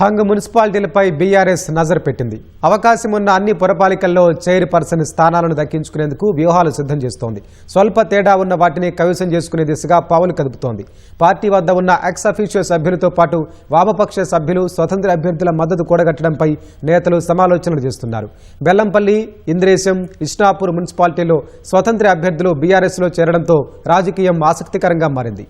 Hung మున్సిపాలిటీలపై BRS నజరు పెట్టింది. అవకాశం ఉన్న అన్ని పురపాలికల్లో చైర్పర్సన్ స్థానాలను దక్కించుకునేందుకు వ్యూహాలు సిద్ధం చేస్తోంది. స్వల్ప తేడా ఉన్న వాటిని కవిసం చేసుకునే దిశగా పావులు కదుపుతోంది. పార్టీ వద్ద ఉన్న ఎక్స్ అఫీషియల్ సభ్యులతో పాటు వామపక్ష సభ్యులు స్వతంత్ర అభ్యర్థుల మద్దతు కూడగట్టడంపై నేతలు సమాలోచనలు చేస్తున్నారు. బెల్లంపల్లి ఇంద్రేశం ఇష్నాపూర్ మున్సిపాలిటీలో స్వతంత్ర అభ్యర్థులు బీఆర్ఎస్లో చేరడంతో రాజకీయం ఆసక్తికరంగా మారింది.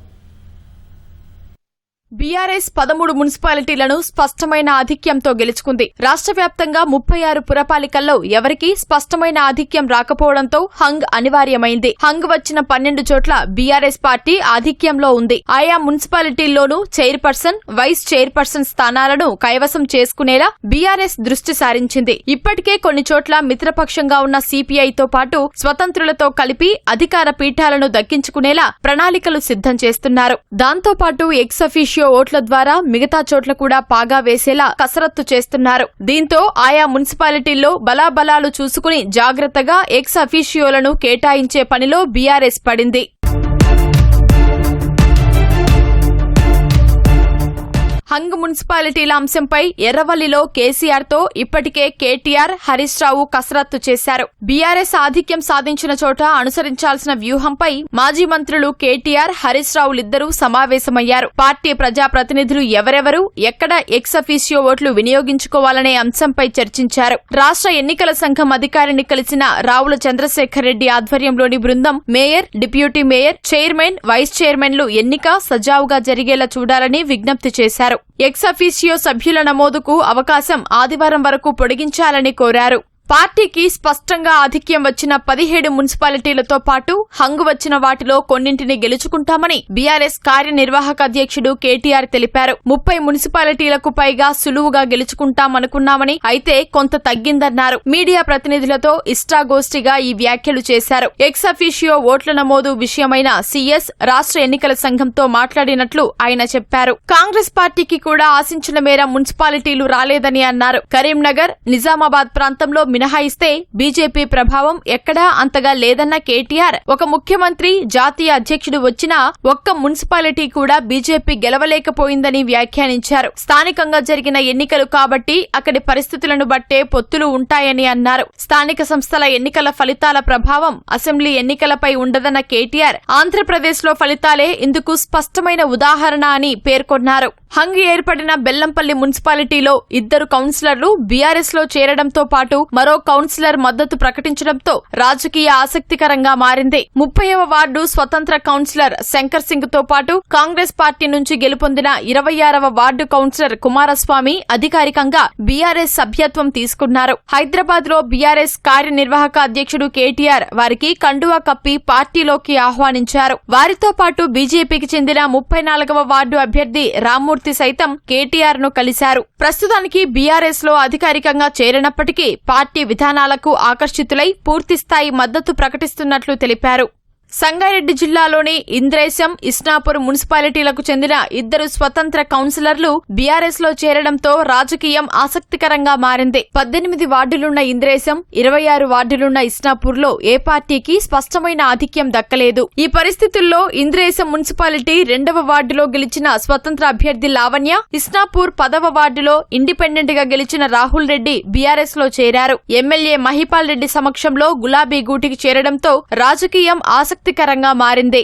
బీఆర్ఎస్ పదమూడు మున్సిపాలిటీలను స్పష్టమైన ఆధిక్యంతో గెలుచుకుంది. రాష్ట్ర వ్యాప్తంగా ముప్పై ఆరు పురపాలికల్లో ఎవరికీ స్పష్టమైన ఆధిక్యం రాకపోవడంతో హంగ్ అనివార్యమైంది. హంగ్ వచ్చిన పన్నెండు చోట్ల బీఆర్ఎస్ పార్టీ ఆధిక్యంలో ఉంది. ఆయా మున్సిపాలిటీల్లోనూ చైర్పర్సన్ వైస్ చైర్పర్సన్ స్థానాలను కైవసం చేసుకునేలా బీఆర్ఎస్ దృష్టి సారించింది. ఇప్పటికే కొన్ని చోట్ల మిత్రపక్షంగా ఉన్న సిపిఐతో పాటు స్వతంత్రులతో కలిపి అధికార పీఠాలను దక్కించుకునేలా ప్రణాళికలు సిద్ధం చేస్తున్నారు. దాంతో పాటు రేషియో ఓట్ల ద్వారా మిగతా చోట్ల కూడా పాగా వేసేలా కసరత్తు చేస్తున్నారు. దీంతో ఆయా మున్సిపాలిటీల్లో బలాబలాలు చూసుకుని జాగ్రత్తగా ఎక్స్ అఫీషియోలను కేటాయించే పనిలో బీఆర్ఎస్ పడింది. హంగ్ మున్సిపాలిటీల అంశంపై ఎర్రవల్లిలో కేసీఆర్తో ఇప్పటికే కేటీఆర్ హరీష్ రావు కసరత్తు చేశారు. బీఆర్ఎస్ ఆధిక్యం సాధించిన చోట అనుసరించాల్సిన వ్యూహంపై మాజీ మంత్రులు కేటీఆర్ హరీష్ రావులిద్దరూ సమావేశమయ్యారు. పార్టీ ప్రజాప్రతినిధులు ఎవరెవరు ఎక్కడ ఎక్స్ ఓట్లు వినియోగించుకోవాలనే అంశంపై చర్చించారు. రాష్ట్ర ఎన్నికల సంఘం అధికారిని కలిసిన రావుల చంద్రశేఖర్ రెడ్డి ఆధ్వర్యంలోని బృందం mayor deputy mayor chairman vice చైర్మన్లు ఎన్నిక సజావుగా జరిగేలా చూడాలని విజ్ఞప్తి చేశారు. ఎక్సఫీషియో సభ్యుల నమోదుకు అవకాశం ఆదివారం వరకు పొడిగించాలని కోరారు. పార్టీకి స్పష్టంగా ఆధిక్యం వచ్చిన పదిహేడు మున్సిపాలిటీలతో పాటు హంగు వచ్చిన వాటిలో కొన్నింటిని గెలుచుకుంటామని బీఆర్ఎస్ కార్యనిర్వాహక అధ్యక్షుడు కేటీఆర్ తెలిపారు. ముప్పై మున్సిపాలిటీలకు పైగా సులువుగా గెలుచుకుంటామనుకున్నామని అయితే కొంత తగ్గిందన్నారు. మీడియా ప్రతినిధులతో ఇష్టాగోష్ఠిగా ఈ వ్యాఖ్యలు చేశారు. ఎక్సఫిషియో ఓట్ల నమోదు విషయమైన సీఎస్ రాష్ట్ర ఎన్నికల సంఘంతో మాట్లాడినట్లు ఆయన చెప్పారు. కాంగ్రెస్ పార్టీకి కూడా ఆశించిన మేర మున్సిపాలిటీలు రాలేదని అన్నారు. కరీంనగర్ నిజామాబాద్ ప్రాంతంలో మినహాయిస్తే బీజేపీ ప్రభావం ఎక్కడా అంతగా లేదన్న కేటీఆర్. ఒక ముఖ్యమంత్రి జాతీయ అధ్యక్షుడు వచ్చినా ఒక్క మున్సిపాలిటీ కూడా బీజేపీ గెలవలేకపోయిందని వ్యాఖ్యానించారు. స్థానికంగా జరిగిన ఎన్నికలు కాబట్టి అక్కడి పరిస్థితులను బట్టే పొత్తులు ఉంటాయని అన్నారు. స్థానిక సంస్థల ఎన్నికల ఫలితాల ప్రభావం అసెంబ్లీ ఎన్నికలపై ఉండదన్న కేటీఆర్ ఆంధ్రప్రదేశ్లో ఫలితాలే ఇందుకు స్పష్టమైన ఉదాహరణ అని పేర్కొన్నారు. హంగ్ ఏర్పడిన బెల్లంపల్లి మున్సిపాలిటీలో ఇద్దరు కౌన్సిలర్లు బీఆర్ఎస్లో చేరడంతో పాటు మరో కౌన్సిలర్ మద్దతు ప్రకటించడంతో రాజకీయ ఆసక్తికరంగా మారింది. ముప్పైవ వార్డు స్వతంత్ర కౌన్సిలర్ శంకర్ సింగ్తో పాటు కాంగ్రెస్ పార్టీ నుంచి గెలుపొందిన ఇరవై ఆరవ వార్డు కౌన్సిలర్ కుమారస్వామి అధికారికంగా బీఆర్ఎస్ సభ్యత్వం తీసుకున్నారు. హైదరాబాద్లో బీఆర్ఎస్ కార్యనిర్వాహక అధ్యక్షుడు కేటీఆర్ వారికి కండువా కప్పి పార్టీలోకి ఆహ్వానించారు. వారితో పాటు బీజేపీకి చెందిన ముప్పై నాలుగవ వార్డు అభ్యర్థి రామ్మూర్తి సైతం కేటీఆర్ను కలిశారు. ప్రస్తుతానికి బీఆర్ఎస్లో అధికారికంగా చేరినప్పటికీ పార్టీ విధానాలకు ఆకర్షితులై పూర్తిస్థాయి మద్దతు ప్రకటిస్తున్నట్లు తెలిపారు. సంగారెడ్డి జిల్లాలోని ఇంద్రేశం ఇస్నాపూర్ మున్సిపాలిటీలకు చెందిన ఇద్దరు స్వతంత్ర కౌన్సిలర్లు బీఆర్ఎస్లో చేరడంతో రాజకీయం ఆసక్తికరంగా మారింది. పద్దెనిమిది వార్డులున్న ఇంద్రేశం ఇరవై ఆరు వార్డులున్న ఇస్నాపూర్లో ఏ పార్టీకి స్పష్టమైన ఆధిక్యం దక్కలేదు. ఈ పరిస్థితుల్లో ఇంద్రేశం మున్సిపాలిటీ రెండవ వార్డులో గెలిచిన స్వతంత్ర అభ్యర్థి లావణ్య ఇస్నాపూర్ పదవ వార్డులో ఇండిపెండెంట్గా గెలిచిన రాహుల్ రెడ్డి బీఆర్ఎస్లో చేరారు. ఎమ్మెల్యే మహిపాల్ రెడ్డి సమక్షంలో గులాబీ గూటికి చేరడంతో రాజకీయం ఆసక్తి ఆసక్తికరంగా మారింది.